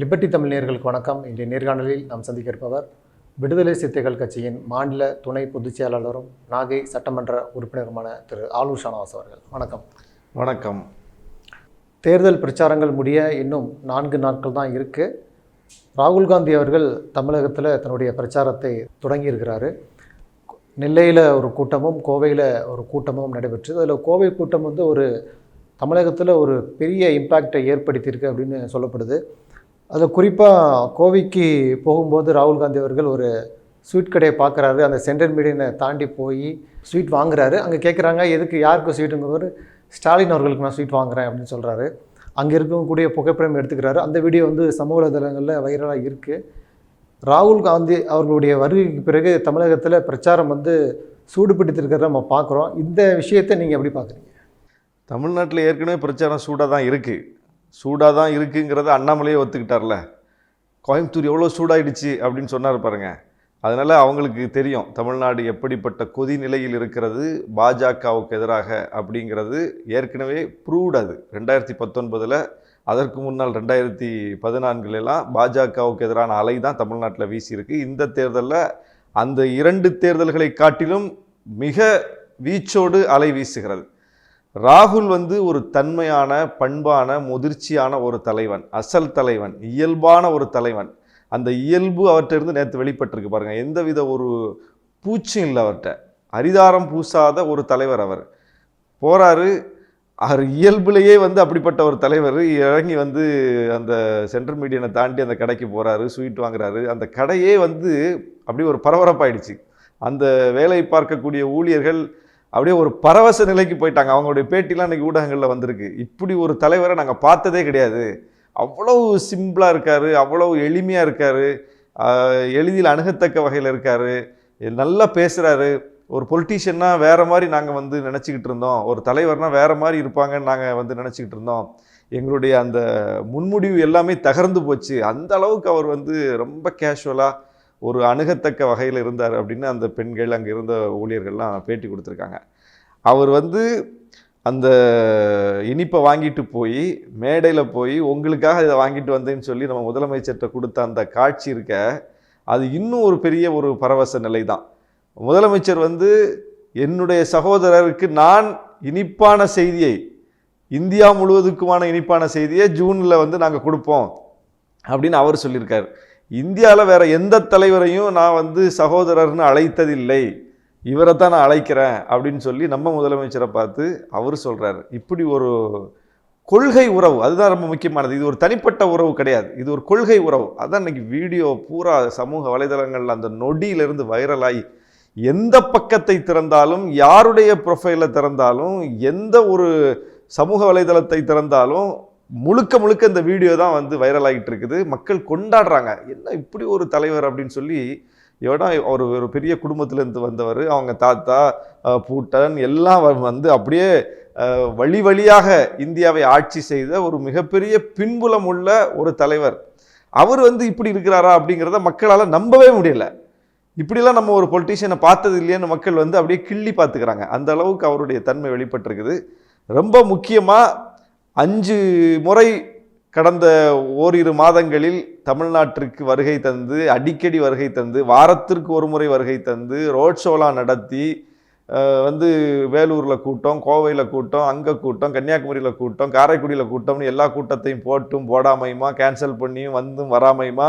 Liberty Tamil நேயர்களுக்கு வணக்கம். இன்றைய நேர்காணலில் நாம் சந்திக்க இருப்பவர் விடுதலை சிறுத்தைகள் கட்சியின் மாநில துணை பொதுச் செயலாளரும் நாகை சட்டமன்ற உறுப்பினருமான திரு. ஆலூர் ஷானவாஸ் அவர்கள். வணக்கம். வணக்கம். தேர்தல் பிரச்சாரங்கள் முடிய இன்னும் நான்கு நாட்கள் தான் இருக்குது ராகுல் காந்தி அவர்கள் தமிழகத்தில் தன்னுடைய பிரச்சாரத்தை தொடங்கியிருக்கிறாரு நெல்லையில் ஒரு கூட்டமும் கோவையில் ஒரு கூட்டமும் நடைபெற்றது அதில் கோவை கூட்டம் வந்து ஒரு தமிழகத்தில் ஒரு பெரிய இம்பேக்டை ஏற்படுத்தியிருக்கு அப்படின்னு சொல்லப்படுது. அதில் குறிப்பாக கோவைக்கு போகும்போது ராகுல் காந்தி அவர்கள் ஒரு ஸ்வீட் கடையை பார்க்குறாரு. அந்த சென்ட்ரல் மீடியனை தாண்டி போய் ஸ்வீட் வாங்குறாரு. அங்கே கேட்குறாங்க எதுக்கு யாருக்கு ஸ்வீட்டுங்கிறவர் ஸ்டாலின் அவர்களுக்கு நான் ஸ்வீட் வாங்குறேன் அப்படின்னு சொல்கிறாரு அங்கே இருக்கக்கூடிய புகைப்படம் எடுத்துக்கிறாரு. அந்த வீடியோ வந்து சமூக வலைதளங்களில் வைரலாக இருக்குது ராகுல் காந்தி அவர்களுடைய வருகைக்கு பிறகு தமிழகத்தில் பிரச்சாரம் வந்து சூடு பிடித்திருக்கிறத நம்ம பார்க்குறோம். இந்த விஷயத்தை நீங்கள் எப்படி பார்க்குறீங்க? தமிழ்நாட்டில் ஏற்கனவே பிரச்சாரம் சூடாக தான் இருக்குது சூடாக தான் இருக்குங்கிறத அண்ணாமலையே ஒத்துக்கிட்டார்ல. கோயம்புத்தூர் எவ்வளோ சூடாயிடுச்சு அப்படின்னு சொன்னார் பாருங்கள் அதனால் அவங்களுக்கு தெரியும் தமிழ்நாடு எப்படிப்பட்ட கொதி நிலையில் இருக்கிறது பாஜகவுக்கு எதிராக அப்படிங்கிறது ஏற்கனவே ப்ரூவ்டு அது. ரெண்டாயிரத்தி பத்தொன்பதில் அதற்கு முன்னால் ரெண்டாயிரத்தி பதினான்குலலாம் பாஜகவுக்கு எதிரான அலை தான் தமிழ்நாட்டில் வீசியிருக்கு. இந்த தேர்தலில் அந்த இரண்டு தேர்தல்களை காட்டிலும் மிக வீச்சோடு அலை வீசுகிறது. ராகுல் வந்து ஒரு தன்மையான பண்பான முதிர்ச்சியான ஒரு தலைவன் அசல் தலைவன் இயல்பான ஒரு தலைவன். அந்த இயல்பு அவர்கிட்ட நேற்று வெளிப்பட்டிருக்கு பாருங்கள் எந்தவித ஒரு பூச்சும் இல்லை அவர்கிட்ட. அரிதாரம் பூசாத ஒரு தலைவர் அவர். போகிறாரு அவர் இயல்புலேயே வந்து அப்படிப்பட்ட ஒரு தலைவர். இறங்கி வந்து அந்த சென்ட்ரல் மீடியனை தாண்டி அந்த கடைக்கு போகிறாரு ஸ்வீட் வாங்குறாரு. அந்த கடையே வந்து அப்படி ஒரு பரபரப்பாயிடுச்சு. அந்த வேலை பார்க்கக்கூடிய ஊழியர்கள் அப்படியே ஒரு பரவச நிலைக்கு போயிட்டாங்க. அவங்களுடைய பேட்டிலாம் இன்றைக்கி ஊடகங்களில் வந்திருக்கு. இப்படி ஒரு தலைவரை நாங்கள் பார்த்ததே கிடையாது. அவ்வளவு சிம்பிளாக இருக்கார் அவ்வளோ எளிமையாக இருக்கார் எளிதில் அணுகத்தக்க வகையில் இருக்கார் நல்லா பேசுகிறாரு ஒரு பொலிட்டீஷியன்னா வேறு மாதிரி நாங்கள் வந்து நினச்சிக்கிட்டு இருந்தோம். ஒரு தலைவர்னால் வேறு மாதிரி இருப்பாங்கன்னு நாங்கள் வந்து நினச்சிக்கிட்டு இருந்தோம். எங்களுடைய அந்த முன்முடிவு எல்லாமே தகர்ந்து போச்சு. அந்த அளவுக்கு அவர் வந்து ரொம்ப கேஷுவலாக ஒரு அணுகத்தக்க வகையில் இருந்தார் அப்படின்னு அந்த பெண்கள் அங்கே இருந்த ஊழியர்கள்லாம் பேட்டி கொடுத்துருக்காங்க. அவர் வந்து அந்த இனிப்பை வாங்கிட்டு போய் மேடையில் போய் உங்களுக்காக இதை வாங்கிட்டு வந்தேன்னு சொல்லி நம்ம முதலமைச்சர்கிட்ட கொடுத்த அந்த காட்சி இருக்க அது இன்னும் ஒரு பெரிய ஒரு பரவச நிலை தான். முதலமைச்சர் வந்து என்னுடைய சகோதரருக்கு நான் இனிப்பான செய்தியை இந்தியா முழுவதுக்குமான இனிப்பான செய்தியை ஜூனில் வந்து நாங்கள் கொடுப்போம் அப்படின்னு அவர் சொல்லியிருக்கார். இந்தியாவில் வேறு எந்த தலைவரையும் நான் வந்து சகோதரர்னு அழைத்ததில்லை. இவரை தான் நான் அழைக்கிறேன் அப்படின்னு சொல்லி நம்ம முதலமைச்சரை பார்த்து அவர் சொல்கிறார் இப்படி ஒரு கொள்கை உறவு அதுதான் ரொம்ப முக்கியமானது. இது ஒரு தனிப்பட்ட உறவு கிடையாது. இது ஒரு கொள்கை உறவு. அதான் இன்னைக்கு வீடியோ பூரா சமூக வலைதளங்களில் அந்த நொடியிலிருந்து வைரலாகி எந்த பக்கத்தை திறந்தாலும் யாருடைய ப்ரொஃபைலை திறந்தாலும் எந்த ஒரு சமூக வலைதளத்தை திறந்தாலும் முழுக்க முழுக்க இந்த வீடியோ தான் வந்து வைரல் ஆகிட்டு இருக்குது. மக்கள் கொண்டாடுறாங்க. என்ன இப்படி ஒரு தலைவர் அப்படின்னு சொல்லி எவனா ஒரு ஒரு பெரிய குடும்பத்திலேருந்து வந்தவர் அவங்க தாத்தா பூட்டன் எல்லாம் வந்து அப்படியே வழி வழியாக இந்தியாவை ஆட்சி செய்த ஒரு மிகப்பெரிய பின்புலம் உள்ள ஒரு தலைவர். அவர் வந்து இப்படி இருக்கிறாரா அப்படிங்கிறத மக்களால் நம்பவே முடியல. இப்படிலாம் நம்ம ஒரு பொலிட்டீஷியனை பார்த்தது இல்லையான்னு மக்கள் வந்து அப்படியே கிள்ளி பார்த்துக்கிறாங்க. அந்த அளவுக்கு அவருடைய தன்மை வெளிப்பட்டிருக்குது. ரொம்ப முக்கியமாக அஞ்சு முறை கடந்த ஓரிரு மாதங்களில் தமிழ்நாட்டிற்கு வருகை தந்து அடிக்கடி வருகை தந்து வாரத்திற்கு ஒரு முறை வருகை தந்து ரோட் ஷோலாம் நடத்தி வந்து வேலூரில் கூட்டம் கோவையில் கூட்டம் அங்கே கூட்டம் கன்னியாகுமரியில் கூட்டம் காரைக்குடியில் கூட்டம்னு எல்லா கூட்டத்தையும் போட்டும் போடாமையுமா கேன்சல் பண்ணியும் வந்தும் வராமையுமா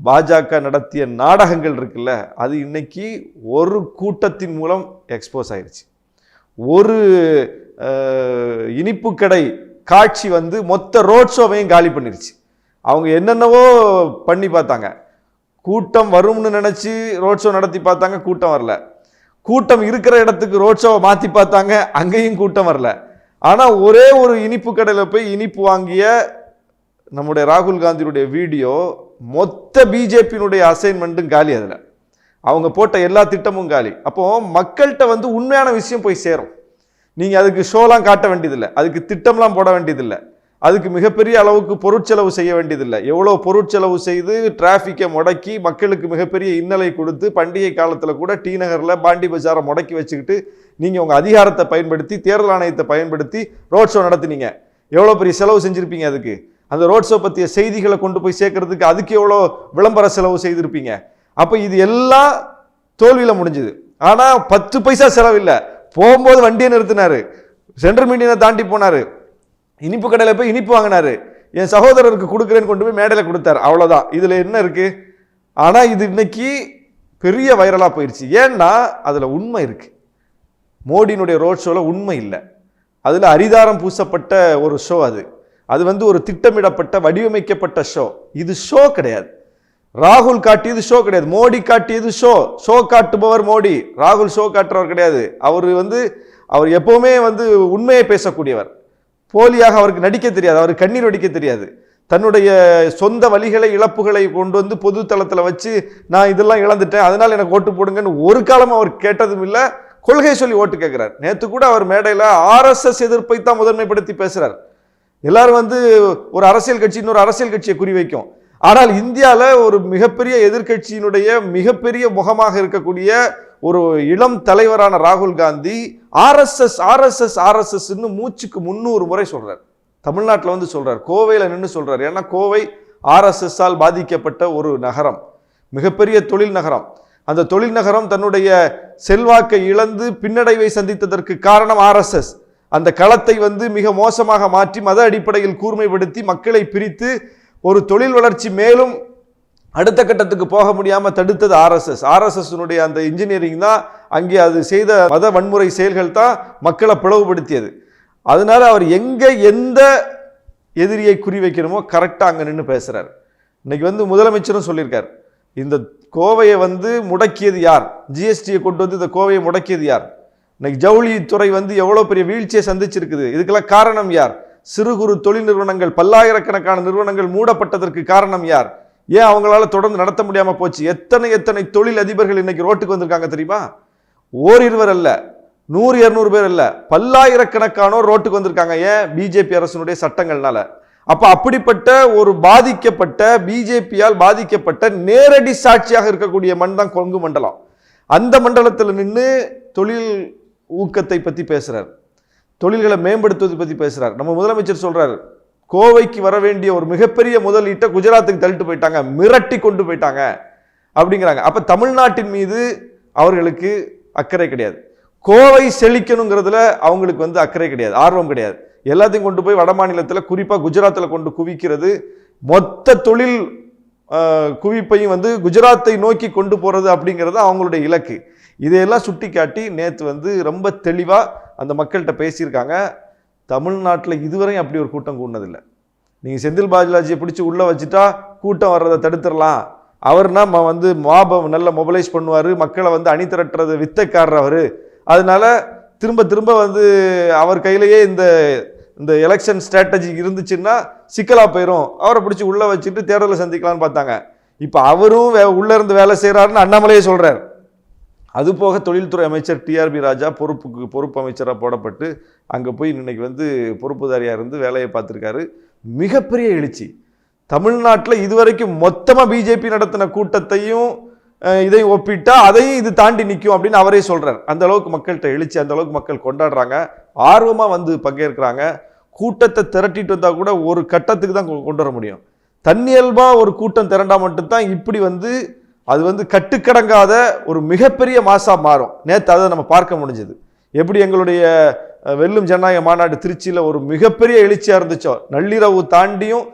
பாஜக நடத்திய நாடகங்கள் இருக்குல்ல அது இன்னைக்கு ஒரு கூட்டத்தின் மூலம் எக்ஸ்போஸ் ஆயிடுச்சு ஒரு இனிப்பு கடை காட்சி வந்து மொத்த ரோட் ஷோவையும் காலி பண்ணிருச்சு. அவங்க என்னென்னவோ பண்ணி பார்த்தாங்க. கூட்டம் வரும்னு நினச்சி ரோட் ஷோ நடத்தி பார்த்தாங்க கூட்டம் வரல. கூட்டம் இருக்கிற இடத்துக்கு ரோட் ஷோவை மாற்றி பார்த்தாங்க அங்கேயும் கூட்டம் வரல. ஆனால் ஒரே ஒரு இனிப்பு கடையில் போய் இனிப்பு வாங்கிய நம்முடைய ராகுல் காந்தியுடைய வீடியோ மொத்த பிஜேபியினுடைய அசைன்மெண்ட்டும் காலி அதில். அவங்க போட்ட எல்லா திட்டமும் காலி. அப்போது மக்கள்கிட்ட வந்து உண்மையான விஷயம் போய் சேரும். நீங்கள் அதுக்கு ஷோலாம் காட்ட வேண்டியதில்லை. அதுக்கு திட்டம்லாம் போட வேண்டியதில்லை. அதுக்கு மிகப்பெரிய அளவுக்கு பொருட்செலவு செய்ய வேண்டியதில்லை. எவ்வளோ பொருட்செலவு செய்து டிராஃபிக்கை முடக்கி மக்களுக்கு மிகப்பெரிய இன்னலை கொடுத்து பண்டிகை காலத்தில் கூட டி நகரில் பாண்டி பஜாரை முடக்கி வச்சுக்கிட்டு நீங்கள் உங்கள் அதிகாரத்தை பயன்படுத்தி தேர்தல் ஆணையத்தை பயன்படுத்தி ரோட் ஷோ நடத்துனீங்க. எவ்வளோ பெரிய செலவு செஞ்சுருப்பீங்க அதுக்கு? அந்த ரோட் ஷோ பற்றிய செய்திகளை கொண்டு போய் சேர்க்கறதுக்கு அதுக்கு எவ்வளோ விளம்பர செலவு செய்திருப்பீங்க? அப்போ இது எல்லாம் தோல்வியில் முடிஞ்சுது. ஆனால் பத்து பைசா செலவில்லை போகும்போது வண்டியை நிறுத்தினார். சென்ட்ரல் மீடியனை தாண்டி போனார். இனிப்பு கடையில் போய் இனிப்பு வாங்கினாரு. என் சகோதரருக்கு கொடுக்குறேன்னு கொண்டு போய் மேடையில் கொடுத்தாரு. அவ்வளோதான் இதில் என்ன இருக்குது ஆனால் இது இன்னைக்கு பெரிய வைரலாக போயிடுச்சு ஏன்னா அதில் உண்மை இருக்குது மோடியினுடைய ரோட் ஷோவில் உண்மை இல்லை. அதில் அரிதாரம் பூசப்பட்ட ஒரு ஷோ அது. அது வந்து ஒரு திட்டமிடப்பட்ட வடிவமைக்கப்பட்ட ஷோ இது ஷோ கிடையாது. ராகுல் காட்டியது ஷோ கிடையாது. மோடி காட்டியது ஷோ ஷோ காட்டுபவர் மோடி. ராகுல் ஷோ காட்டுறவர் கிடையாது. அவர் வந்து அவர் எப்பவுமே வந்து உண்மையை பேசக்கூடியவர். போலியாக அவருக்கு நடிக்க தெரியாது. அவருக்கு கண்ணீர் வடிக்க தெரியாது. தன்னுடைய சொந்த வழிகளை இழப்புகளை கொண்டு வந்து பொது தளத்தில் வச்சு நான் இதெல்லாம் இழந்துட்டேன். அதனால் எனக்கு ஓட்டு போடுங்கன்னு ஒரு காலம் அவர் கேட்டதும் இல்லை. கொள்கை சொல்லி ஓட்டு கேட்குறார் நேற்று கூட அவர் மேடையில் ஆர்எஸ்எஸ் எதிர்ப்பை தான் முதன்மைப்படுத்தி பேசுகிறார் எல்லாரும் வந்து ஒரு அரசியல் கட்சி இன்னொரு அரசியல் கட்சியை குறிவைக்கும். ஆனால் இந்தியாவில் ஒரு மிகப்பெரிய எதிர்க்கட்சியினுடைய மிகப்பெரிய முகமாக இருக்கக்கூடிய ஒரு இளம் தலைவரான ராகுல் காந்தி ஆர்எஸ்எஸ் ஆர்எஸ்எஸ் ஆர்எஸ்எஸ்ன்னு மூச்சுக்கு முந்நூறு முறை சொல்கிறார் தமிழ்நாட்டில் வந்து சொல்கிறார் கோவையில் நின்று சொல்கிறார் ஏன்னா கோவை ஆர்எஸ்எஸ்ஸால் பாதிக்கப்பட்ட ஒரு நகரம். மிகப்பெரிய தொழில் நகரம். அந்த தொழில் நகரம் தன்னுடைய செல்வாக்கை இழந்து பின்னடைவை சந்தித்ததற்கு காரணம் ஆர்எஸ்எஸ். அந்த களத்தை வந்து மிக மோசமாக மாற்றி மத அடிப்படையில் கூர்மைப்படுத்தி மக்களை பிரித்து ஒரு தொழில் வளர்ச்சி மேலும் அடுத்த கட்டத்துக்கு போக முடியாமல் தடுத்தது ஆர்எஸ்எஸ். ஆர்எஸ்எஸ்னுடைய அந்த இன்ஜினியரிங் தான் அங்கே அது செய்த மத வன்முறை செயல்கள் தான் மக்களை பிளவுபடுத்தியது. அதனால அவர் எங்கே எந்த எதிரியை குறிவைக்கணுமோ கரெக்டாக அங்கே நின்று பேசுகிறார் இன்னைக்கு வந்து முதலமைச்சரும் சொல்லியிருக்கார். இந்த கோவையை வந்து முடக்கியது யார்? ஜிஎஸ்டியை கொண்டு வந்து இந்த கோவையை முடக்கியது யார்? இன்னைக்கு ஜவுளித்துறை வந்து எவ்வளோ பெரிய வீழ்ச்சியை சந்திச்சிருக்குது. இதுக்கெல்லாம் காரணம் யார்? சிறு குறு தொழில் நிறுவனங்கள் பல்லாயிரக்கணக்கான நிறுவனங்கள் மூடப்பட்டதற்கு காரணம் யார்? ஏன் அவங்களால தொடர்ந்து நடத்த முடியாம போச்சு? எத்தனை எத்தனை தொழில் அதிபர்கள் இன்னைக்கு ரோட்டுக்கு வந்திருக்காங்க தெரியுமா? ஓரிருவர் அல்ல நூறு இருநூறு பேர் அல்ல பல்லாயிரக்கணக்கானோர் ரோட்டுக்கு வந்திருக்காங்க. ஏன்? பிஜேபி அரசினுடைய சட்டங்கள்னால. அப்ப அப்படிப்பட்ட ஒரு பாதிக்கப்பட்ட பிஜேபியால் பாதிக்கப்பட்ட நேரடி சாட்சியாக இருக்கக்கூடிய மண் தான் கொங்கு மண்டலம். அந்த மண்டலத்தில் நின்று தொழில் ஊக்கத்தை பத்தி பேசுகிறார் தொழில்களை மேம்படுத்துவது பற்றி பேசுகிறார் நம்ம முதலமைச்சர் சொல்கிறார் கோவைக்கு வர வேண்டிய ஒரு மிகப்பெரிய முதலீட்டை குஜராத்துக்கு தள்ளிட்டு போயிட்டாங்க மிரட்டி கொண்டு போயிட்டாங்க அப்படிங்கிறாங்க. அப்போ தமிழ்நாட்டின் மீது அவர்களுக்கு அக்கறை கிடையாது. கோவை செழிக்கணுங்கிறதுல அவங்களுக்கு வந்து அக்கறை கிடையாது ஆர்வம் கிடையாது. எல்லாத்தையும் கொண்டு போய் வட மாநிலத்தில் குறிப்பாக குஜராத்தில் கொண்டு குவிக்கிறது. மொத்த தொழில் குவிப்பையும் வந்து குஜராத்தை நோக்கி கொண்டு போகிறது அப்படிங்கிறது அவங்களுடைய இலக்கு. இதையெல்லாம் சுட்டி காட்டி நேற்று வந்து ரொம்ப தெளிவாக அந்த மக்கள்கிட்ட பேசியிருக்காங்க. தமிழ்நாட்டில் இதுவரையும் அப்படி ஒரு கூட்டம் கூடினதில்லை. நீங்கள் செந்தில் பாலாஜியை பிடிச்சி உள்ளே வச்சுட்டா கூட்டம் வர்றதை தடுத்துடலாம். அவர்னா வந்து மாபம் நல்ல மொபைலைஸ் பண்ணுவார் மக்களை வந்து அணி திரட்டுறது வித்தைக்காரர் அவர். அதனால திரும்ப திரும்ப வந்து அவர் கையிலேயே இந்த இந்த எலெக்ஷன் ஸ்ட்ராட்டஜி இருந்துச்சுன்னா சிக்கலாக போயிடும் அவரை பிடிச்சி உள்ளே வச்சுட்டு தேர்தலை சந்திக்கலாம்னு பார்த்தாங்க. இப்போ அவரும் வே உள்ளே இருந்து வேலை செய்கிறாருன்னு அண்ணாமலையே சொல்கிறார் அதுபோக தொழில்துறை அமைச்சர் டிஆர்பி ராஜா பொறுப்புக்கு பொறுப்பு அமைச்சராக போடப்பட்டு அங்கே போய் இன்னைக்கு வந்து பொறுப்புதாரியாக இருந்து வேலையை பார்த்துருக்காரு. மிகப்பெரிய எழுச்சி. தமிழ்நாட்டில் இதுவரைக்கும் மொத்தமாக பிஜேபி நடத்தின கூட்டத்தையும் இதை இதையும் ஒப்பிட்டா அதையும் இது தாண்டி நிற்கும் அப்படின்னு அவரே சொல்கிறார் அந்த அளவுக்கு மக்கள்கிட்ட எழுச்சி அந்த அளவுக்கு மக்கள் கொண்டாடுறாங்க. ஆர்வமாக வந்து பங்கேற்கிறாங்க. கூட்டத்தை திரட்டிட்டு வந்தால் கூட ஒரு கட்டத்துக்கு தான் கொ- கொண்டு வர முடியும். தன்னியல்பாக ஒரு கூட்டம் திரண்டா மட்டும்தான் இப்படி வந்து அது வந்து கட்டுக்கடங்காத ஒரு மிகப்பெரிய மாசாக மாறும். நேற்று அதை நம்ம பார்க்க முடிஞ்சது. எப்படி எங்களுடைய வெல்லும் ஜனநாயக மாநாடு திருச்சியில் ஒரு மிகப்பெரிய எழுச்சியாக இருந்துச்சோ. நள்ளிரவு தாண்டியும்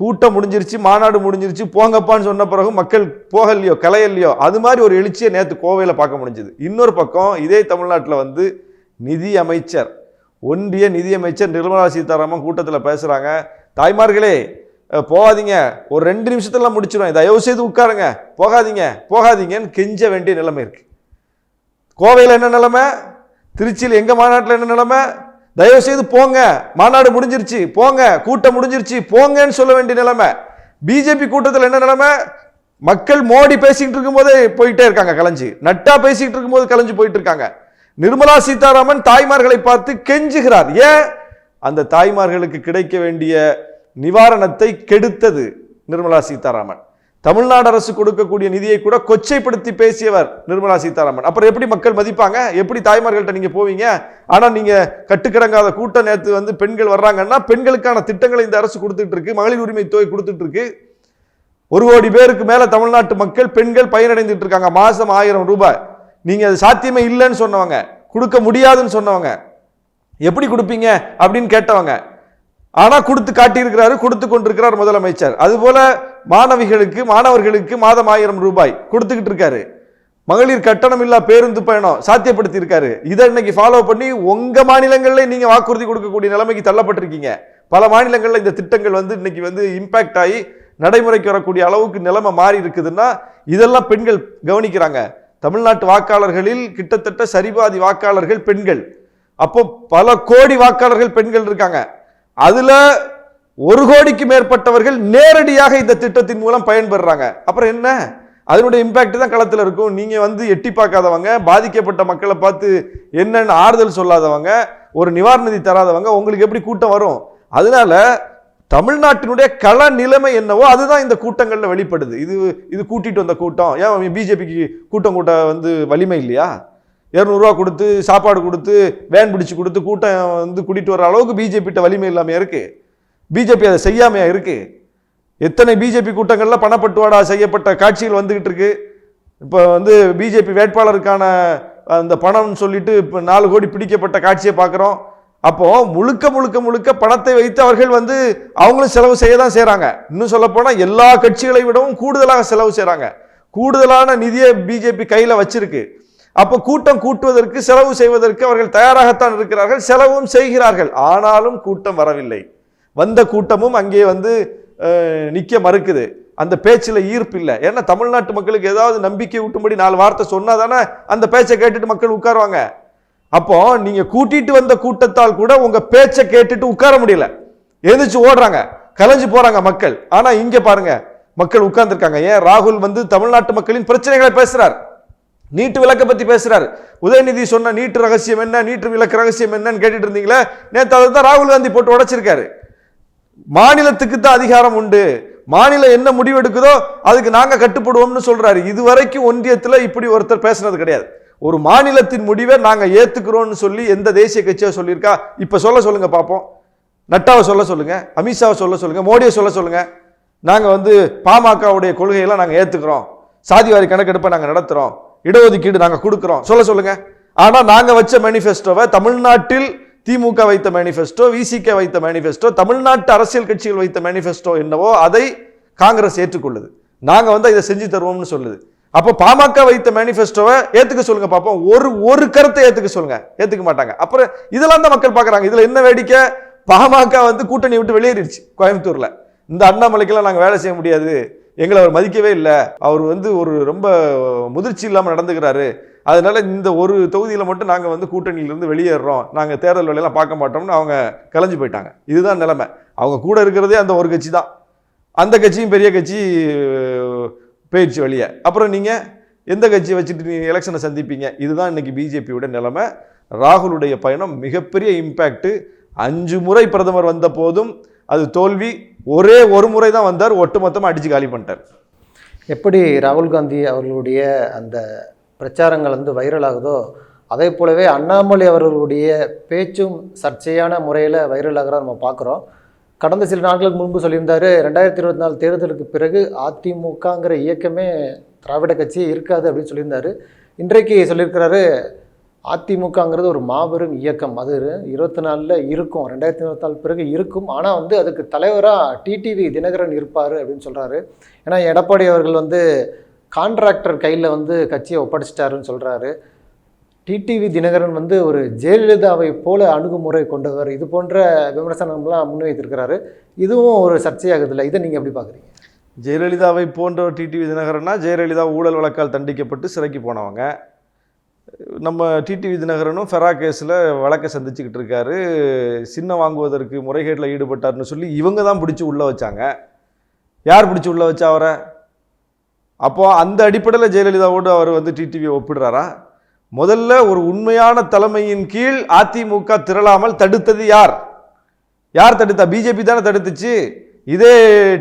கூட்டம் முடிஞ்சிருச்சு மாநாடு முடிஞ்சிருச்சு போங்கப்பான்னு சொன்ன பிறகு மக்கள் போகலையோ கலையல்லையோ அது மாதிரி ஒரு எழுச்சியை நேற்று கோவையில் பார்க்க முடிஞ்சது. இன்னொரு பக்கம் இதே தமிழ்நாட்டில் வந்து நிதி அமைச்சர் ஒன்றிய நிதி அமைச்சர் நிர்மலா சீதாராமன் கூட்டத்தில் பேசுகிறாங்க தாய்மார்களே போகாதீங்க. ஒரு ரெண்டு நிமிஷத்துல முடிச்சிடும் தயவு செய்து உட்காருங்க. போகாதீங்க. போகாதீங்கன்னு கெஞ்ச வேண்டிய நிலைமை இருக்குது கோவையில் என்ன நிலைமை? திருச்சியில் எங்கள் மாநாட்டில் என்ன நிலைமை? தயவு செய்து போங்க. மாநாடு முடிஞ்சிருச்சு. போங்க. கூட்டம் முடிஞ்சிருச்சு. போங்கன்னு சொல்ல வேண்டிய நிலைமை. பிஜேபி கூட்டத்தில் என்ன நிலைமை? மக்கள் மோடி பேசிக்கிட்டு இருக்கும்போது போயிட்டே இருக்காங்க கலைஞ்சு. நட்டா பேசிக்கிட்டு இருக்கும்போது கலைஞ்சு போயிட்டு இருக்காங்க. நிர்மலா சீதாராமன் தாய்மார்களை பார்த்து கெஞ்சுகிறார். ஏன்? அந்த தாய்மார்களுக்கு கிடைக்க வேண்டிய நிவாரணத்தை கெடுத்தது நிர்மலா சீதாராமன். தமிழ்நாடு அரசு கொடுக்கக்கூடிய நிதியை கூட கொச்சைப்படுத்தி பேசியவர் நிர்மலா சீதாராமன். அப்புறம் எப்படி மக்கள் மதிப்பாங்க? எப்படி தாய்மார்கள்ட்ட நீங்க போவீங்க? ஆனா நீங்க கட்டுக்கிடங்காத கூட்டம் நேரத்து வந்து பெண்கள் வர்றாங்கன்னா பெண்களுக்கான திட்டங்களை இந்த அரசு கொடுத்துட்டு இருக்கு. மகளிர் உரிமை தொகை கொடுத்துட்டு இருக்கு. ஒரு கோடி பேருக்கு மேல தமிழ்நாட்டு மக்கள் பெண்கள் பயனடைந்துட்டு இருக்காங்க. மாசம் ஆயிரம் ரூபாய். நீங்க அது சாத்தியமே இல்லைன்னு சொன்னவங்க. கொடுக்க முடியாதுன்னு சொன்னவங்க. எப்படி கொடுப்பீங்க? அப்படின்னு கேட்டவங்க. ஆனா கொடுத்து காட்டியிருக்கிறாரு கொடுத்து கொண்டிருக்கிறார் முதலமைச்சர். அதுபோல மாணவிகளுக்கு மாணவர்களுக்கு மாதம் ஆயிரம் ரூபாய் கொடுத்துக்கிட்டு இருக்காரு. மகளிர் கட்டணம் இல்லா பேருந்து பயணம் சாத்தியப்படுத்தி இருக்காரு இதை இன்னைக்கு ஃபாலோ பண்ணி உங்க மாநிலங்கள்ல நீங்க வாக்குறுதி கொடுக்கக்கூடிய நிலைமைக்கு தள்ளப்பட்டிருக்கீங்க. பல மாநிலங்களில் இந்த திட்டங்கள் வந்து இன்னைக்கு வந்து இம்பாக்ட் ஆகி நடைமுறைக்கு வரக்கூடிய அளவுக்கு நிலைமை மாறி இருக்குதுன்னா இதெல்லாம் பெண்கள் கவனிக்கிறாங்க. தமிழ்நாட்டு வாக்காளர்களில் கிட்டத்தட்ட சரிபாதி வாக்காளர்கள் பெண்கள். அப்போ பல கோடி வாக்காளர்கள் பெண்கள் இருக்காங்க. அதுல ஒரு கோடிக்கு மேற்பட்டவர்கள் நேரடியாக இந்த திட்டத்தின் மூலம் பயன்பெறுறாங்க அப்புறம் என்ன? அதனுடைய இம்பேக்ட் தான் களத்தில் இருக்கும். நீங்கள் வந்து எட்டி பார்க்காதவங்க பாதிக்கப்பட்ட மக்களை பார்த்து என்னென்னு ஆறுதல் சொல்லாதவங்க ஒரு நிவாரண நிதி தராதவங்க உங்களுக்கு எப்படி கூட்டம் வரும்? அதனால தமிழ்நாட்டினுடைய கள நிலைமை என்னவோ அதுதான் இந்த கூட்டங்களில் வெளிப்படுது. இது இது கூட்டிட்டு வந்த கூட்டம். ஏன் பிஜேபிக்கு கூட்டம் கூட்ட வந்து வலிமை இல்லையா? இரநூறுவா கொடுத்து சாப்பாடு கொடுத்து வேன் பிடிச்சி கொடுத்து கூட்டம் வந்து கூட்டிட்டு வர அளவுக்கு பிஜேபிகிட்ட வலிமை இல்லாமல் இருக்குது பிஜேபி அதை செய்யாமையாக இருக்குது எத்தனை பிஜேபி கூட்டங்களில் பணப்பட்டுவாடா செய்யப்பட்ட காட்சிகள் வந்துக்கிட்டு இருக்கு? இப்போ வந்து பிஜேபி வேட்பாளருக்கான அந்த பணம்னு சொல்லிட்டு இப்போ நாலு கோடி பிடிக்கப்பட்ட காட்சியை பார்க்குறோம் அப்போது முழுக்க முழுக்க முழுக்க பணத்தை வைத்து அவர்கள் வந்து அவங்களும் செலவு செய்ய தான் செய்கிறாங்க இன்னும் சொல்லப்போனால் எல்லா கட்சிகளை விடவும் கூடுதலாக செலவு செய்கிறாங்க கூடுதலான நிதியை பிஜேபி கையில் வச்சிருக்கு. அப்போ கூட்டம் கூட்டுவதற்கு செலவு செய்வதற்கு அவர்கள் தயாராகத்தான் இருக்கிறார்கள் செலவும் செய்கிறார்கள். ஆனாலும் கூட்டம் வரவில்லை. வந்த கூட்டமும் அங்கே வந்து நிற்க மறுக்குது. அந்த பேச்சில் ஈர்ப்பு இல்லை. ஏன்னா தமிழ்நாட்டு மக்களுக்கு ஏதாவது நம்பிக்கை ஊட்டும்படி நாலு வார்த்தை சொன்னா தானே அந்த பேச்சை கேட்டுட்டு மக்கள் உட்காருவாங்க. அப்போ நீங்க கூட்டிட்டு வந்த கூட்டத்தால் கூட உங்க பேச்சை கேட்டுட்டு உட்கார முடியல. எழுந்திரிச்சு ஓடுறாங்க. கலைஞ்சு போறாங்க மக்கள். ஆனா இங்க பாருங்க மக்கள் உட்கார்ந்துருக்காங்க. ஏன்? ராகுல் வந்து தமிழ்நாட்டு மக்களின் பிரச்சனைகளை பேசுகிறார் நீட்டு விளக்க பற்றி பேசுகிறார் உதயநிதி சொன்ன நீட்டு ரகசியம் என்ன நீட்டு விளக்கு ரகசியம் என்னன்னு கேட்டுட்டு இருந்தீங்களே? நேற்று அதை தான் ராகுல் காந்தி போட்டு உடைச்சிருக்காரு. மாநிலத்துக்கு தான் அதிகாரம் உண்டு. மாநிலம் என்ன முடிவு எடுக்குதோ அதுக்கு நாங்கள் கட்டுப்படுவோம்னு சொல்கிறாரு இதுவரைக்கும் ஒன்றியத்தில் இப்படி ஒருத்தர் பேசுனது கிடையாது. ஒரு மாநிலத்தின் முடிவை நாங்கள் ஏற்றுக்கிறோம்னு சொல்லி எந்த தேசிய கட்சியாக சொல்லியிருக்கா? இப்போ சொல்ல சொல்லுங்கள் பார்ப்போம் நட்டாவை சொல்ல சொல்லுங்கள் அமித்ஷாவை சொல்ல சொல்லுங்கள் மோடியை சொல்ல சொல்லுங்கள் நாங்கள் வந்து பாமகவுடைய கொள்கையெல்லாம் நாங்கள் ஏற்றுக்கிறோம் சாதிவாரி கணக்கெடுப்பை நாங்கள் நடத்துகிறோம் இடஒதுக்கீடு நாங்கள் கொடுக்குறோம். சொல்ல சொல்லுங்க. ஆனால் நாங்கள் வச்ச மேனிஃபெஸ்டோவை தமிழ்நாட்டில் திமுக வைத்த மேனிஃபெஸ்டோ விசிக வைத்த மேனிஃபெஸ்டோ தமிழ்நாட்டு அரசியல் கட்சிகள் வைத்த மேனிஃபெஸ்டோ என்னவோ அதை காங்கிரஸ் ஏற்றுக்கொள்ளுது. நாங்கள் வந்து இதை செஞ்சு தருவோம்னு சொல்லுது. அப்போ பாமக வைத்த மேனிஃபெஸ்டோவை ஏற்றுக்க சொல்லுங்க பார்ப்போம் ஒரு ஒரு கருத்தை ஏற்றுக்க சொல்லுங்க. ஏற்றுக்க மாட்டாங்க. அப்புறம் இதெல்லாம் தான் மக்கள் பார்க்குறாங்க. இதில் என்ன வேடிக்கை? பாமக வந்து கூட்டணி விட்டு வெளியேறிடுச்சு கோயம்புத்தூரில். இந்த அண்ணாமலைக்கெல்லாம் நாங்கள் வேலை செய்ய முடியாது. எங்களை அவர் மதிக்கவே இல்லை. அவர் வந்து ஒரு ரொம்ப முதிர்ச்சி இல்லாமல் நடந்துக்கிறாரு. அதனால இந்த ஒரு தொகுதியில் மட்டும் நாங்கள் வந்து கூட்டணியிலிருந்து வெளியேறுறோம் நாங்கள் தேர்தல் வேலையெல்லாம் பார்க்க மாட்டோம்னு அவங்க கலைஞ்சு போயிட்டாங்க. இதுதான் நிலைமை. அவங்க கூட இருக்கிறதே அந்த ஒரு கட்சி தான். அந்த கட்சியும் பெரிய கட்சி போயிடுச்சு வெளியே. அப்புறம் நீங்கள் எந்த கட்சியை வச்சுட்டு நீங்கள் எலெக்ஷனை சந்திப்பீங்க? இதுதான் இன்றைக்கி பிஜேபியோட நிலைமை. ராகுலுடைய பயணம் மிகப்பெரிய இம்பேக்ட் அஞ்சு முறை பிரதமர் வந்த போதும் அது தோல்வி. ஒரே ஒரு முறை தான் வந்தார் ஒட்டுமொத்தமாக அடித்து காலி பண்ணிட்டார். எப்படி ராகுல் காந்தி அவர்களுடைய அந்த பிரச்சாரங்கள் வந்து வைரல் ஆகுதோ அதே போலவே அண்ணாமலை அவர்களுடைய பேச்சும் சர்ச்சையான முறையில் வைரல் ஆகிறத நம்ம பார்க்குறோம். கடந்த சில நாட்களுக்கு முன்பு சொல்லியிருந்தார் ரெண்டாயிரத்தி இருபத்தி நாலு தேர்தலுக்கு பிறகு அதிமுகங்கிற இயக்கமே திராவிட கட்சி இருக்காது அப்படின்னு சொல்லியிருந்தாரு. இன்றைக்கு சொல்லியிருக்கிறாரு அதிமுகங்கிறது ஒரு மாபெரும் இயக்கம். அது இருபத்தி நாலில் இருக்கும். ரெண்டாயிரத்தி இருபத்தி நாலு பிறகு இருக்கும். ஆனால் வந்து அதுக்கு தலைவராக டிடிவி தினகரன் இருப்பார் அப்படின்னு சொல்கிறாரு ஏன்னா எடப்பாடி அவர்கள் வந்து கான்ட்ராக்டர் கையில் வந்து கட்சியை ஒப்படைச்சிட்டாருன்னு சொல்கிறாரு டிடிவி தினகரன் வந்து ஒரு ஜெயலலிதாவை போல அணுகுமுறை கொண்டவர். இது போன்ற விமர்சனம்லாம் முன்வைத்திருக்கிறாரு. இதுவும் ஒரு சர்ச்சையாகுதுல்ல. இதை நீங்கள் எப்படி பார்க்குறீங்க ஜெயலலிதாவை போன்ற டிடிவி தினகரன்னா ஜெயலலிதா ஊழல் வழக்கால் தண்டிக்கப்பட்டு சிறைக்கு போனவங்க. நம்ம டிடிவி விதிநகரனும் ஃபெரா கேஸில் வழக்கை சந்திச்சுக்கிட்டு இருக்காரு. சின்ன வாங்குவதற்கு முறைகேட்டில் ஈடுபட்டார்னு சொல்லி இவங்க தான் பிடிச்சி உள்ளே வச்சாங்க. யார் பிடிச்சி உள்ளே வச்சா அவரை? அப்போது அந்த அடிப்படையில் ஜெயலலிதாவோடு அவர் வந்து டிடிவியை ஒப்பிடுறாரா? முதல்ல ஒரு உண்மையான தலைமையின் கீழ் அதிமுக திரளாமல் தடுத்தது யார்? யார் தடுத்தா? பிஜேபி தானே தடுத்துச்சு. இதே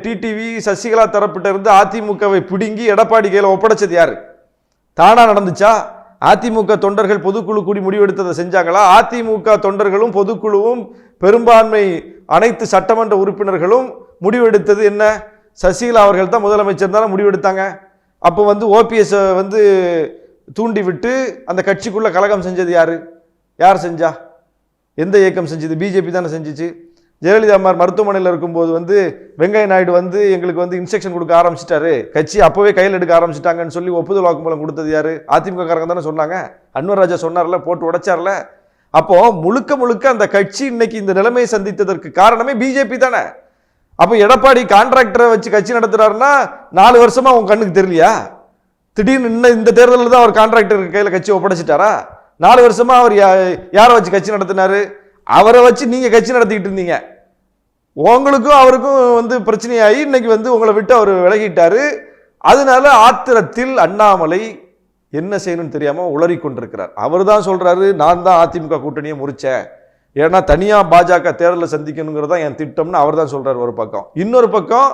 டிடிவி சசிகலா தரப்பிட்ட இருந்து அதிமுகவை பிடுங்கி எடப்பாடி கையில் ஒப்படைச்சது யார்? தானாக நடந்துச்சா? அதிமுக தொண்டர்கள் பொதுக்குழு கூடி முடிவெடுத்ததை செஞ்சாங்களா? அதிமுக தொண்டர்களும் பொதுக்குழுவும் பெரும்பான்மை அனைத்து சட்டமன்ற உறுப்பினர்களும் முடிவெடுத்தது என்ன? சசிகலா அவர்கள் தான் முதலமைச்சர் தானே முடிவெடுத்தாங்க. அப்போ வந்து ஓபிஎஸ் வந்து தூண்டி விட்டு அந்த கட்சிக்குள்ளே கலகம் செஞ்சது யார்? யார் செஞ்சா? எந்த இயக்கம் செஞ்சது? பிஜேபி தானே செஞ்சுச்சு. ஜெயலலிதா அம்மார் மருத்துவமனையில் இருக்கும்போது வந்து வெங்கைய நாயுடு வந்து எங்களுக்கு வந்து இன்ஸ்ட்ரக்ஷன் கொடுக்க ஆரம்பிச்சிட்டாரு. கட்சி அப்போவே கையில் எடுக்க ஆரம்பிச்சிட்டாங்கன்னு சொல்லி ஒப்புதல் வாக்குமூலம் கொடுத்தது யார்? அதிமுக காரங்க தானே சொன்னாங்க. அன்வர் ராஜா சொன்னார்ல போட்டு உடைச்சார்ல. அப்போ முழுக்க முழுக்க அந்த கட்சி இன்னைக்கு இந்த நிலைமையை சந்தித்ததற்கு காரணமே பிஜேபி தானே. அப்போ எடப்பாடி கான்ட்ராக்டரை வச்சு கட்சி நடத்துறாருன்னா நாலு வருஷமா உங்க கண்ணுக்கு தெரியலையா? திடீர்னு இன்னும் இந்த தேர்தலில் தான் அவர் கான்ட்ராக்டர் கையில் கட்சி ஒப்படைச்சிட்டாரா? நாலு வருஷமா அவர் யா- யாரை வச்சு கட்சி நடத்தினாரு? அவரை வச்சு நீங்க கட்சி நடத்திக்கிட்டு இருந்தீங்க. உங்களுக்கும் அவருக்கும் வந்து பிரச்சனையாகி இன்னைக்கு வந்து உங்களை விட்டு அவர் விலகிட்டாரு. அதனால ஆத்திரத்தில் அண்ணாமலை என்ன செய்யணும்னு தெரியாமல் உளறி கொண்டிருக்கிறார் அவர் தான் சொல்கிறாரு நான் தான் அதிமுக கூட்டணியை முறித்தேன் ஏன்னா தனியாக பாஜக தேர்தலில் சந்திக்கணுங்கிறது தான் என் திட்டம்னு அவர் தான் சொல்கிறார் ஒரு பக்கம். இன்னொரு பக்கம்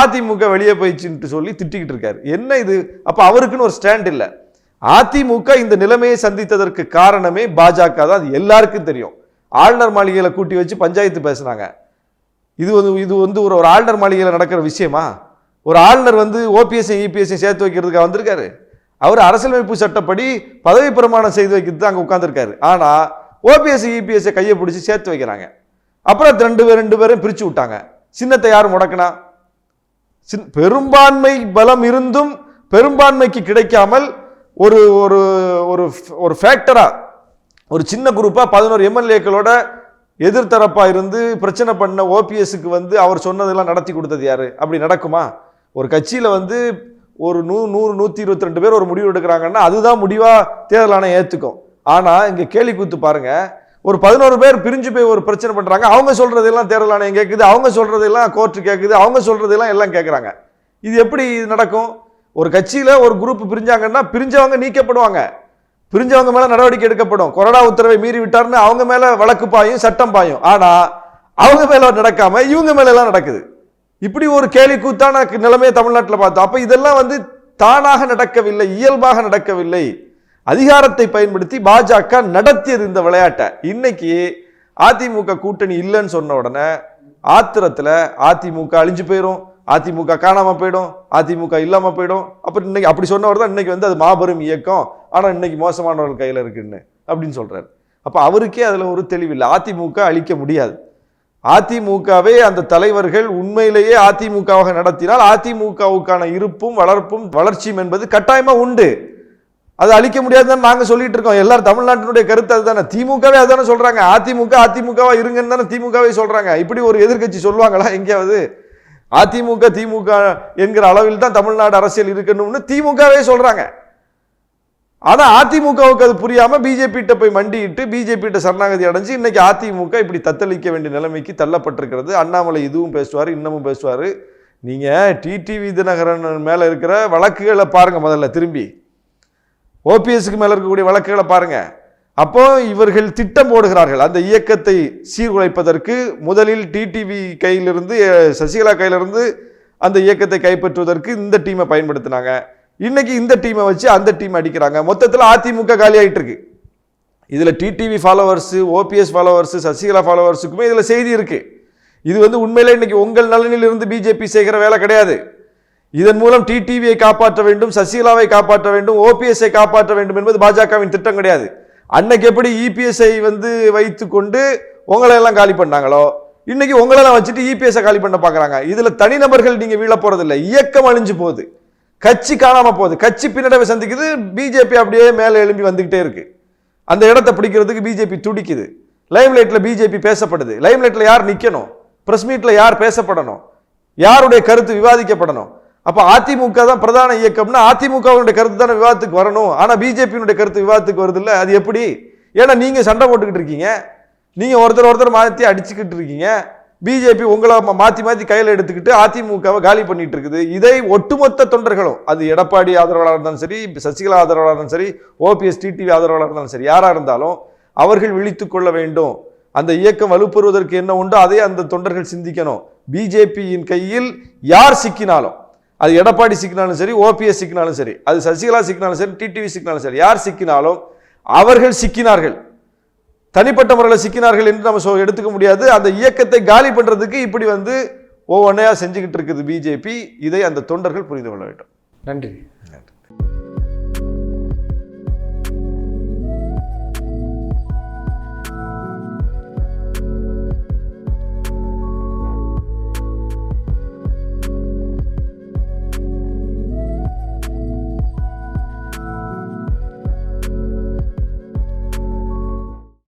அதிமுக வெளியே போயிடுச்சுன்ட்டு சொல்லி திட்டிக்கிட்டு இருக்காரு. என்ன இது? அப்போ அவருக்குன்னு ஒரு ஸ்டாண்ட் இல்லை. அதிமுக இந்த நிலைமையை சந்தித்ததற்கு காரணமே பாஜக தான். அது எல்லாருக்கும் தெரியும். ஆளுநர் மாளிகையில் கூட்டி வச்சு பஞ்சாயத்து பேசுனாங்க. இது வந்து இது வந்து ஒரு ஒரு ஆளுநர் மாளிகையில் நடக்கிற விஷயமா? ஒரு ஆளுநர் வந்து ஓபிஎஸ் இபிஎஸ் சேர்த்து வைக்கிறதுக்காக வந்திருக்காரு. அவர் அரசியலமைப்பு சட்டப்படி பதவி பிரமாணம் செய்து வைக்கிறது அங்கே உட்காந்துருக்காரு ஆனால் ஓபிஎஸ் இபிஎஸ் கையை பிடிச்சி சேர்த்து வைக்கிறாங்க. அப்புறம் ரெண்டு பேர் ரெண்டு பேரும் பிரித்து விட்டாங்க. சின்னத்தை யார் முடக்கினா? சின் பெரும்பான்மை பலம் இருந்தும் பெரும்பான்மைக்கு கிடைக்காமல் ஒரு ஒரு ஒரு ஃபேக்டராக ஒரு சின்ன குரூப்பாக பதினோரு எம்எல்ஏக்களோட எதிர்த்தரப்பாக இருந்து பிரச்சனை பண்ண ஓபிஎஸ்க்கு வந்து அவர் சொன்னதெல்லாம் நடத்தி கொடுத்தது யார்? அப்படி நடக்குமா? ஒரு கட்சியில் வந்து ஒரு நூ நூறு நூற்றி இருபத்தி ரெண்டு பேர் ஒரு முடிவு எடுக்கிறாங்கன்னா அதுதான் முடிவாக தேர்தல் ஆணையம் ஏற்றுக்கும் ஆனால் இங்கே கேலி கூத்து பாருங்கள் ஒரு பதினோரு பேர் பிரிஞ்சு போய் ஒரு பிரச்சனை பண்ணுறாங்க அவங்க சொல்கிறதெல்லாம் தேர்தல் ஆணையம் கேட்குது அவங்க சொல்கிறதெல்லாம் கோர்ட்டு கேட்குது அவங்க சொல்கிறதெல்லாம் எல்லாம் கேட்குறாங்க இது எப்படி இது நடக்கும்? ஒரு கட்சியில் ஒரு குரூப் பிரிஞ்சாங்கன்னா பிரிஞ்சவங்க நீக்கப்படுவாங்க. பிரிஞ்சவங்க மேல நடவடிக்கை எடுக்கப்படும். கொரோனா உத்தரவை மீறி விட்டாருன்னு அவங்க மேல வழக்கு பாயும் சட்டம் பாயும். ஆனா அவங்க மேல நடக்காம இவங்க மேல எல்லாம் நடக்குது. இப்படி ஒரு கேலி கூத்தான நிலைமையை தமிழ்நாட்டில் பார்த்தோம். அப்ப இதெல்லாம் வந்து தானாக நடக்கவில்லை இயல்பாக நடக்கவில்லை. அதிகாரத்தை பயன்படுத்தி பாஜக நடத்தியது இந்த விளையாட்டை. இன்னைக்கு அதிமுக கூட்டணி இல்லைன்னு சொன்ன உடனே ஆத்திரத்தில் அதிமுக அழிஞ்சு போயிடும் அதிமுக காணாமல் போயிடும் அதிமுக இல்லாமல் போயிடும். அப்புறம் இன்னைக்கு அப்படி சொன்னவர் தான் இன்னைக்கு வந்து அது மாபெரும் இயக்கம். ஆனால் இன்னைக்கு மோசமானவர்கள் கையில் இருக்குன்னு அப்படின்னு சொல்கிறார் அப்போ அவருக்கே அதில் ஒரு தெளிவில்லை. அதிமுக அழிக்க முடியாது. அதிமுகவே அந்த தலைவர்கள் உண்மையிலேயே அதிமுகவாக நடத்தினால் அதிமுகவுக்கான இருப்பும் வளர்ப்பும் வளர்ச்சியும் என்பது கட்டாயமாக உண்டு. அது அழிக்க முடியாதுன்னு நாங்கள் சொல்லிட்டு இருக்கோம். எல்லாரும் தமிழ்நாட்டினுடைய கருத்து அதுதானே. திமுகவே அதுதானே சொல்கிறாங்க அதிமுக அதிமுகவாக இருங்கன்னு தானே திமுகவே சொல்கிறாங்க இப்படி ஒரு எதிர்க்கட்சி சொல்லுவாங்களா? எங்கேயாவது அதிமுக திமுக என்கிற அளவில் தான் தமிழ்நாடு அரசியல் இருக்கணும்னு திமுகவே சொல்றாங்க. ஆனா அதிமுகவுக்கு அது புரியாம பிஜேபிகிட்ட போய் மண்டிட்டு பிஜேபிகிட்ட சரணாகதி அடைஞ்சு இன்னைக்கு அதிமுக இப்படி தத்தளிக்க வேண்டிய நிலைமைக்கு தள்ளப்பட்டிருக்கிறது. அண்ணாமலை இதுவும் பேசுவார் இன்னமும் பேசுவார். நீங்கள் டிடிவி தினகரன் மேலே இருக்கிற வழக்குகளை பாருங்கள் முதல்ல திரும்பி. ஓபிஎஸ்க்கு மேலே இருக்கக்கூடிய வழக்குகளை பாருங்கள் அப்போ இவர்கள் திட்டம் போடுகிறார்கள். அந்த இயக்கத்தை சீர்குலைப்பதற்கு முதலில் டிடிவி கையிலிருந்து சசிகலா கையிலிருந்து அந்த இயக்கத்தை கைப்பற்றுவதற்கு இந்த டீமை பயன்படுத்தினாங்க. இன்னைக்கு இந்த டீமை வச்சு அந்த டீம் அடிக்கிறாங்க. மொத்தத்தில் அதிமுக காலி இருக்கு இதில் TTV followers OPS followers Sasikala ஃபாலோவர்ஸுக்குமே இதில் செய்தி இருக்கு. இது வந்து உண்மையிலே இன்னைக்கு உங்கள் நலனில் இருந்து பிஜேபி செய்கிற வேலை கிடையாது. இதன் மூலம் டிடிவியை காப்பாற்ற வேண்டும் சசிகலாவை காப்பாற்ற வேண்டும் ஓபிஎஸ்ஐ காப்பாற்ற வேண்டும் என்பது பாஜகவின் திட்டம் கிடையாது. அன்னைக்கு எப்படி இபிஎஸ்ஐ வந்து வைத்து கொண்டு உங்களை எல்லாம் காலி பண்ணாங்களோ? இன்னைக்கு உங்களெல்லாம் வச்சுட்டு இபிஎஸ்ஐ காலி பண்ண பார்க்குறாங்க. இதில் தனிநபர்கள் நீங்கள் வீழ போகிறதில்ல இயக்கம் அழிஞ்சு போகுது. கட்சி காணாமல் போகுது. கட்சி பின்னடைவை சந்திக்குது. பிஜேபி அப்படியே மேலே எழும்பி வந்துக்கிட்டே இருக்கு. அந்த இடத்தை பிடிக்கிறதுக்கு பிஜேபி துடிக்குது. லைம்லைட்ல பிஜேபி பேசப்படுது. லைம்லைட்ல யார் நிற்கணும் ப்ரெஸ் மீட்டில் யார் பேசப்படணும்? யாருடைய கருத்து விவாதிக்கப்படணும்? அப்போ அதிமுக தான் பிரதான இயக்கம்னா அதிமுகவினுடைய கருத்து தானே விவாதத்துக்கு வரணும். ஆனால் பிஜேபியினுடைய கருத்து விவாதத்துக்கு வருது இல்லை அது எப்படி? ஏன்னா நீங்கள் சண்டை போட்டுக்கிட்டு இருக்கீங்க. நீங்கள் ஒருத்தர் ஒருத்தர் மாற்றி அடிச்சுக்கிட்டு இருக்கீங்க. பிஜேபி உங்களை மா- மாற்றி கையில் எடுத்துக்கிட்டு அதிமுகவை காலி பண்ணிட்டு இருக்குது. இதை ஒட்டுமொத்த தொண்டர்களும் அது எடப்பாடி ஆதரவாளர் இருந்தாலும் சரி சசிகலா ஆதரவாளர் இருந்தாலும் சரி ஓபிஎஸ் டிடிவி ஆதரவாளர் இருந்தாலும் சரி யாராக இருந்தாலும் அவர்கள் விழித்து கொள்ள வேண்டும். அந்த இயக்கம் வலுப்பெறுவதற்கு என்ன உண்டோ அதை அந்த தொண்டர்கள் சிந்திக்கணும். பிஜேபியின் கையில் யார் சிக்கினாலும் அது எடப்பாடி சிக்கினாலும் சரி ஓபிஎஸ் சிக்கினாலும் சரி அது சசிகலா சிக்கினாலும் சரி டிடிவி சிக்கினாலும் சரி யார் சிக்கினாலும் அவர்கள் சிக்கினார்கள். தனிப்பட்ட முறையில் சிக்கினார்கள் என்று நம்ம எடுத்துக்க முடியாது. அந்த இயக்கத்தை காலி பண்றதுக்கு இப்படி வந்து ஒவ்வொன்றையா செஞ்சுக்கிட்டு இருக்குது பிஜேபி இதை அந்த தொண்டர்கள் புரிந்து கொள்ள வேண்டும். நன்றி.